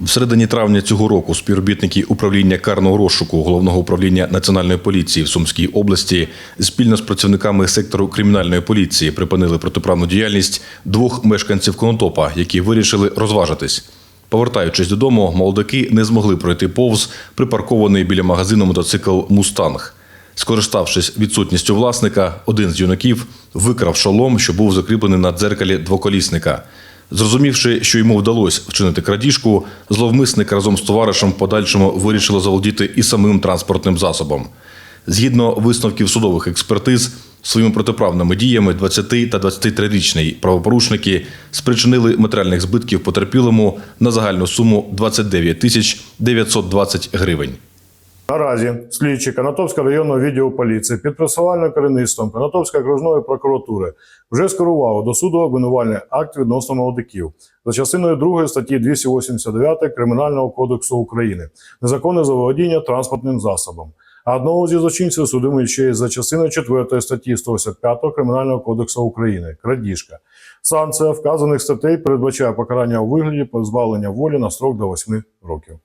В середині травня цього року співробітники управління карного розшуку головного управління національної поліції в Сумській області спільно з працівниками сектору кримінальної поліції припинили протиправну діяльність двох мешканців Конотопа, які вирішили розважитись. Повертаючись додому, молодики не змогли пройти повз припаркований біля магазину мотоцикл Мустанг. Скориставшись відсутністю власника, один з юнаків викрав шолом, що був закріплений на дзеркалі двоколісника. Зрозумівши, що йому вдалося вчинити крадіжку, зловмисник разом з товаришем в подальшому вирішило заволодіти і самим транспортним засобом. Згідно висновків судових експертиз, своїми протиправними діями 20 та 23-річні правопорушники спричинили матеріальних збитків потерпілому на загальну суму 29 тисяч 920 гривень. Наразі слідчі Канатовського районного відділу поліції під персональним керівництвом Канатовської окружної прокуратури вже скерували до суду обвинувальний акт відносно молодиків за частиною 2 статті 289 Кримінального кодексу України незаконне заволодіння транспортним засобом. А одного зі злочинців судимо ще й за частиною 4 статті 185 Кримінального кодексу України крадіжка. Санкція вказаних статей передбачає покарання у вигляді позбавлення волі на строк до 8 років.